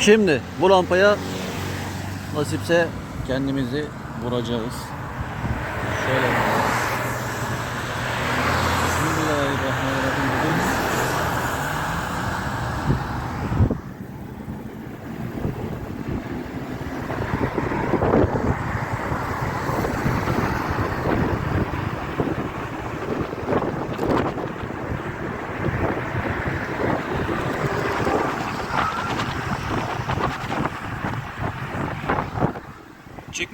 Şimdi bu lampaya nasipse kendimizi vuracağız. Şöyle. Bismillahirrahmanirrahim. dedim.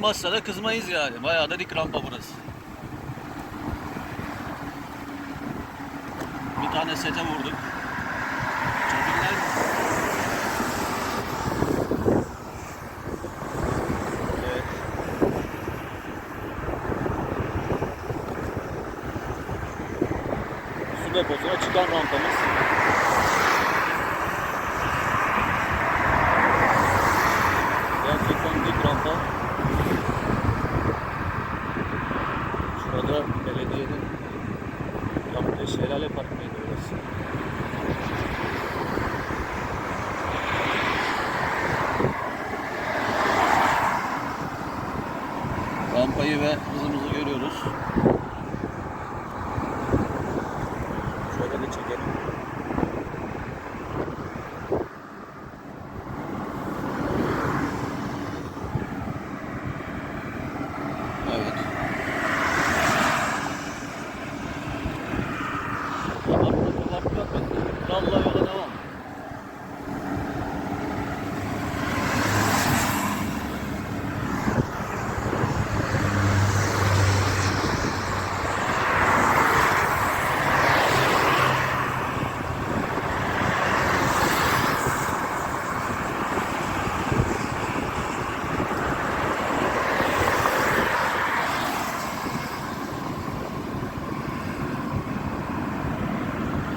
Çıkmazsa da kızmayız yani. Bayağı da dik rampa burası. Bir tane sete vurduk. Su deposuna çıkan rampamız. আসছে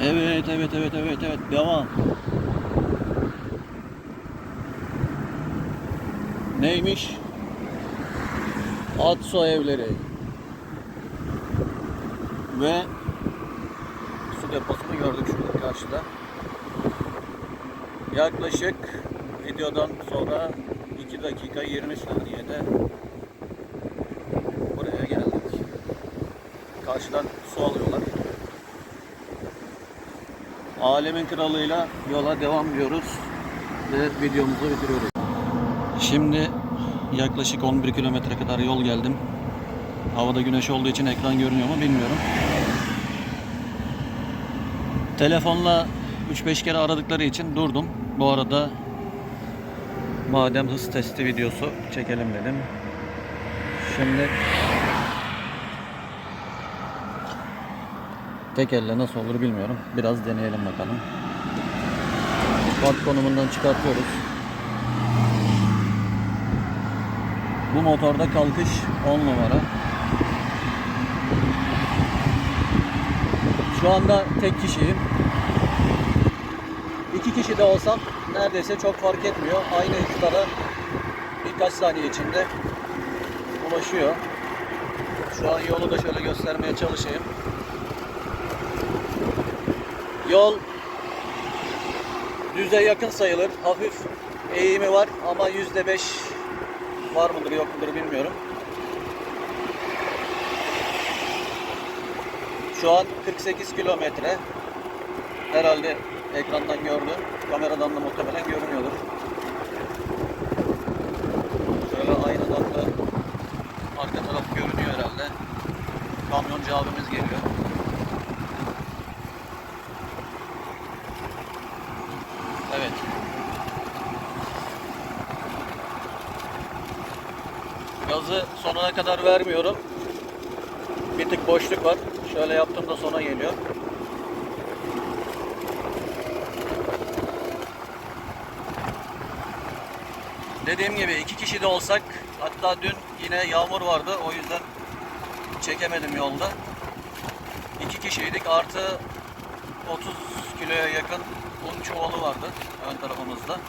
Evet, evet, evet, evet, evet. Devam. Neymiş? Atso evleri. Ve su deposunu gördük şurada karşıda. Yaklaşık videodan sonra 2 dakika 20 saniyede buraya geldik. Karşıdan su alıyorlar. Alemin kralıyla yola devam ediyoruz ve videomuzu bitiriyoruz. Şimdi yaklaşık 11 kilometre kadar yol geldim. Havada güneş olduğu için ekran görünüyor mu bilmiyorum. Telefonla 3-5 kere aradıkları için durdum. Bu arada madem hız testi videosu çekelim dedim. Şimdi Tek elle nasıl olur bilmiyorum. Biraz deneyelim bakalım. Park konumundan çıkartıyoruz. Bu motorda kalkış 10 numara. Şu anda tek kişiyim. İki kişi de olsam neredeyse çok fark etmiyor. Aynı hızlara birkaç saniye içinde ulaşıyor. Şu an yolu da şöyle göstermeye çalışayım. Yol düze yakın sayılır. Hafif eğimi var ama yüzde beş var mıdır yok mudur bilmiyorum. Şu an 48 kilometre. Herhalde ekrandan gördüm. Kameradan da muhtemelen görünüyordur. Şöyle aynadan da arka taraf görünüyor herhalde. Kamyoncu abimiz geliyor. Evet. Gazı kadar vermiyorum. Bir tık boşluk var. Şöyle yaptığımda sona geliyor. Dediğim gibi iki kişi de olsak hatta dün yine yağmur vardı o yüzden çekemedim yolda. İki kişiydik artı 30 kiloya yakın un çuvalı vardı ön tarafımızda.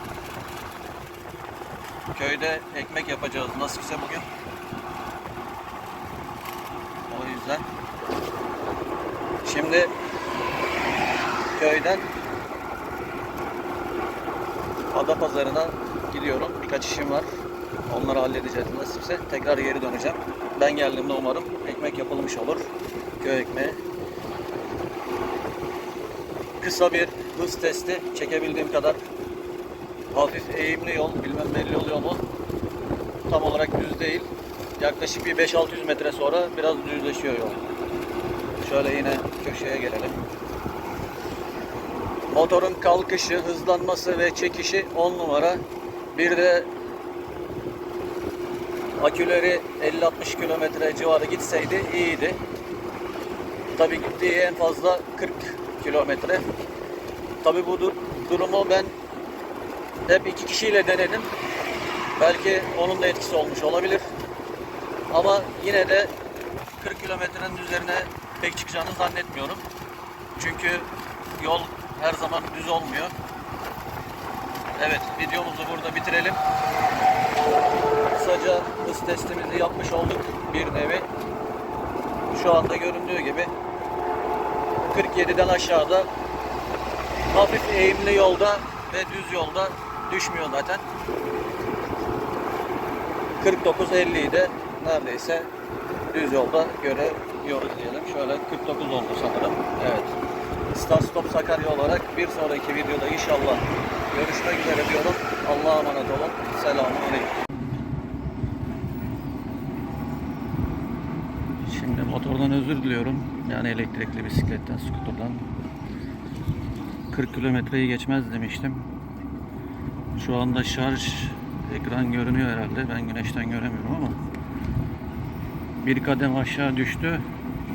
Köyde ekmek yapacağız nasipse bugün. O yüzden. Şimdi köyden Adapazarı'na gidiyorum. Birkaç işim var. Onları halledeceğiz nasipse. Tekrar geri döneceğim. Ben geldiğimde umarım ekmek yapılmış olur. Köy ekmeği. Kısa bir hız testi çekebildiğim kadar. Hafif eğimli yol. Bilmem belli oluyor mu? Tam olarak düz değil. Yaklaşık bir 5-600 metre sonra biraz düzleşiyor yol. Şöyle yine köşeye gelelim. Motorun kalkışı, hızlanması ve çekişi 10 numara. Bir de aküleri 50-60 kilometre civarı gitseydi iyiydi. Tabii gittiği en fazla 40 kilometre. Tabii bu dur- durumu ben hep iki kişiyle denedim. Belki onun da etkisi olmuş olabilir. Ama yine de 40 kilometrenin üzerine pek çıkacağını zannetmiyorum. Çünkü yol her zaman düz olmuyor. Evet, videomuzu burada bitirelim. Kısaca hız testimizi yapmış olduk bir nevi. Şu anda göründüğü gibi 47'den aşağıda hafif eğimli yolda ve düz yolda düşmüyor zaten. 49-50'yi de neredeyse düz yolda görüyoruz diyelim. Şöyle 49 oldu sanırım. Evet. Start Stop Sakarya olarak bir sonraki videoda inşallah görüşmek üzere diyorum. Allah'a emanet olun. Selamun Aleyküm. Şimdi motordan özür diliyorum. Yani elektrikli bisikletten, skuterdan. 40 kilometreyi geçmez demiştim. Şu anda şarj ekran görünüyor herhalde. Ben güneşten göremiyorum ama bir kadem aşağı düştü.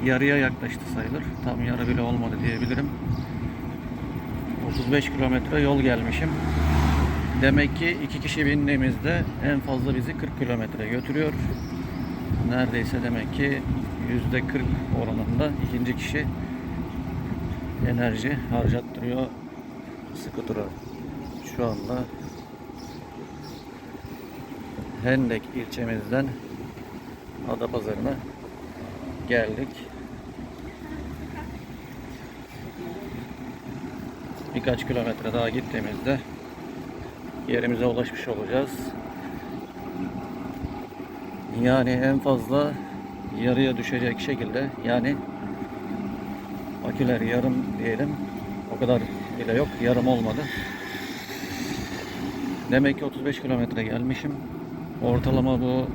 Yarıya yaklaştı sayılır. Tam yarı bile olmadı diyebilirim. 35 kilometre yol gelmişim. Demek ki iki kişi bindiğimizde en fazla bizi 40 kilometre götürüyor. Neredeyse demek ki yüzde 40 oranında ikinci kişi enerji harcattırıyor skutura. Şu anda Hendek ilçemizden Adapazarı'na geldik. Birkaç kilometre daha gittiğimizde yerimize ulaşmış olacağız. Yani en fazla yarıya düşecek şekilde yani aküler yarım diyelim. O kadar bile yok. Yarım olmadı. Demek ki 35 kilometre gelmişim. Ortalama bu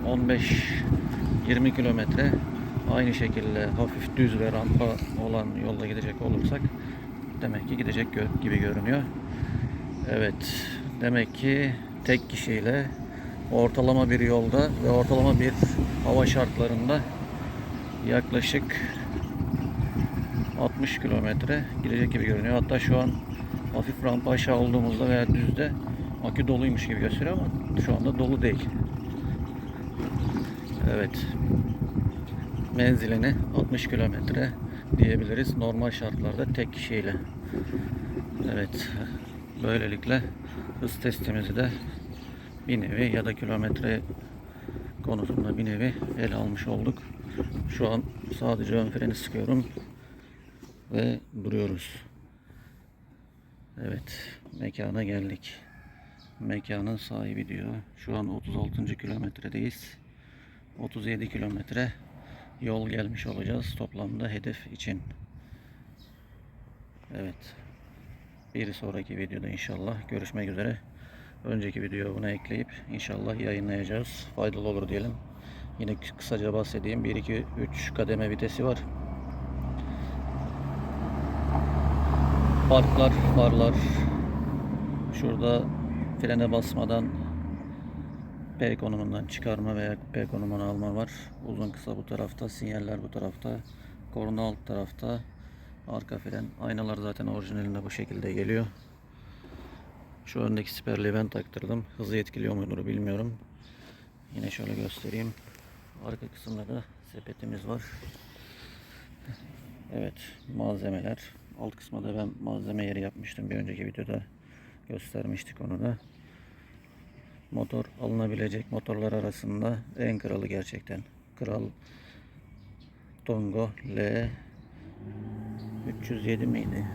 15-20 kilometre. Aynı şekilde hafif düz ve rampa olan yolda gidecek olursak demek ki gidecek gibi görünüyor. Evet. Demek ki tek kişiyle ortalama bir yolda ve ortalama bir hava şartlarında yaklaşık 60 kilometre gidecek gibi görünüyor. Hatta şu an hafif rampa aşağı olduğumuzda veya düzde akü doluymuş gibi gösteriyor ama şu anda dolu değil. Evet. Menzilini 60 kilometre diyebiliriz normal şartlarda tek kişiyle. Evet. Böylelikle hız testimizi de bir nevi ya da kilometre konusunda bir nevi ele almış olduk. Şu an sadece ön freni sıkıyorum ve duruyoruz. Evet, mekana geldik. Mekanın sahibi diyor. Şu an 36. kilometredeyiz. 37 kilometre yol gelmiş olacağız toplamda hedef için. Evet. Bir sonraki videoda inşallah görüşmek üzere. Önceki videoyu buna ekleyip inşallah yayınlayacağız. Faydalı olur diyelim. Yine kısaca bahsedeyim. 1 2 3 kademe vitesi var. Parklar, farlar. Şurada frene basmadan P konumundan çıkarma veya P konumunu alma var. Uzun kısa bu tarafta, sinyaller bu tarafta. Korna alt tarafta. Arka fren. Aynalar zaten orijinalinde bu şekilde geliyor. Şu öndeki siperliği ben taktırdım. Hızı etkiliyor mudur bilmiyorum. Yine şöyle göstereyim. Arka kısımda da sepetimiz var. Evet malzemeler. Alt kısmında da ben malzeme yeri yapmıştım. Bir önceki videoda göstermiştik onu da. Motor alınabilecek motorlar arasında en kralı gerçekten. Kral Tongo L 307 miydi?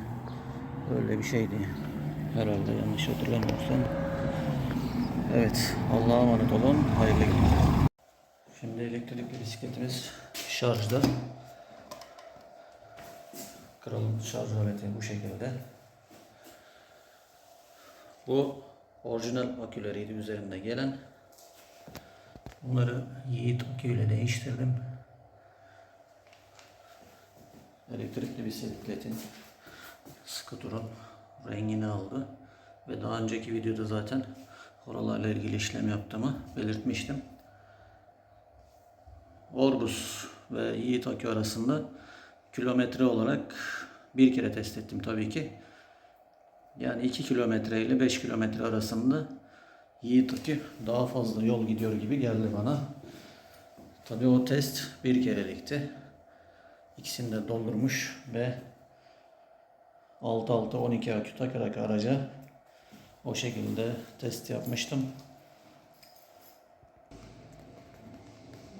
Öyle bir şeydi. Herhalde yanlış hatırlamıyorsam. Evet. Allah'a emanet olun. Hayırlı günler. Şimdi elektrikli bisikletimiz şarjda. Kralın şarj aleti bu şekilde. Bu orijinal aküleriydi üzerinde gelen. Bunları Yiğit aküyle değiştirdim. Elektrikli bisikletin skuturun rengini aldı. Ve daha önceki videoda zaten oralarla ilgili işlem yaptığımı belirtmiştim. Orbus ve Yiğit akü arasında kilometre olarak bir kere test ettim tabii ki. Yani 2 kilometre ile 5 kilometre arasında Yiğit akü daha fazla yol gidiyor gibi geldi bana. Tabii o test bir kerelikti. İkisini de doldurmuş ve 6-6-12 akü takarak araca o şekilde test yapmıştım.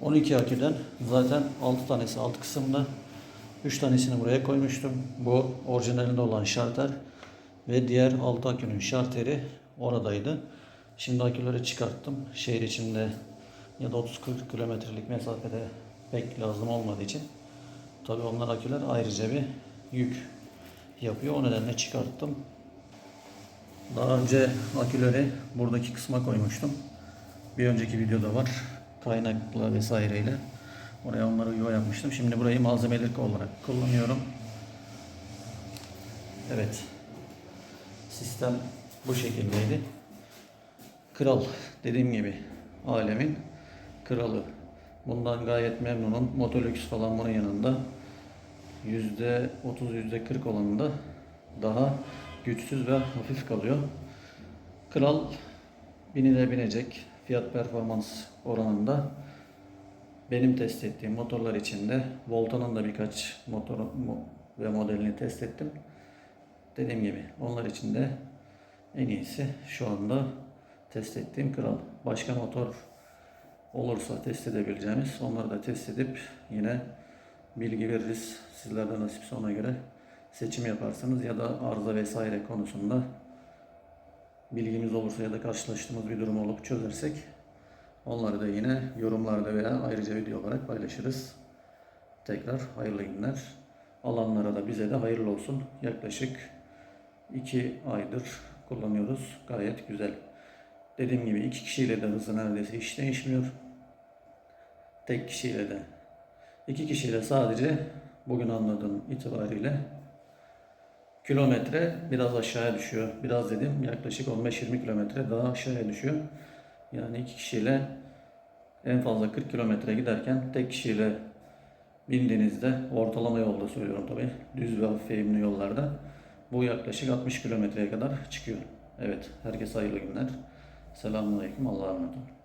12 aküden zaten 6 tanesi alt kısımda. 3 tanesini buraya koymuştum. Bu orijinalinde olan şarter ve diğer 6 akünün şarteri oradaydı. Şimdi aküleri çıkarttım. Şehir içinde ya da 30-40 kilometrelik mesafede pek lazım olmadığı için tabi onlar aküler ayrıca bir yük yapıyor. O nedenle çıkarttım. Daha önce aküleri buradaki kısma koymuştum. Bir önceki videoda var. Kaynakla vesaireyle. Oraya onları yuva yapmıştım. Şimdi burayı malzemelik olarak kullanıyorum. Evet. Sistem bu şekildeydi. Kral dediğim gibi alemin kralı. Bundan gayet memnunum. Motolux falan bunun yanında. %30 %40 olanında daha güçsüz ve hafif kalıyor. Kral binile binecek fiyat performans oranında benim test ettiğim motorlar içinde Volta'nın da birkaç motor mo- ve modelini test ettim. Dediğim gibi onlar içinde en iyisi şu anda test ettiğim Kral. Başka motor olursa test edebileceğimiz onları da test edip yine bilgi veririz. Sizler de nasipse ona göre seçim yaparsınız ya da arıza vesaire konusunda bilgimiz olursa ya da karşılaştığımız bir durum olup çözersek onları da yine yorumlarda veya ayrıca video olarak paylaşırız. Tekrar hayırlı günler. Alanlara da bize de hayırlı olsun. Yaklaşık 2 aydır kullanıyoruz. Gayet güzel. Dediğim gibi iki kişiyle de hızı neredeyse hiç değişmiyor. Tek kişiyle de. iki kişiyle sadece bugün anladığım itibariyle kilometre biraz aşağıya düşüyor. Biraz dedim yaklaşık 15-20 kilometre daha aşağıya düşüyor. Yani iki kişiyle en fazla 40 kilometre giderken tek kişiyle bindiğinizde ortalama yolda söylüyorum tabi düz ve hafif eğimli yollarda bu yaklaşık 60 kilometreye kadar çıkıyor. Evet herkese hayırlı günler. Selamun Aleyküm Allah'a emanet olun.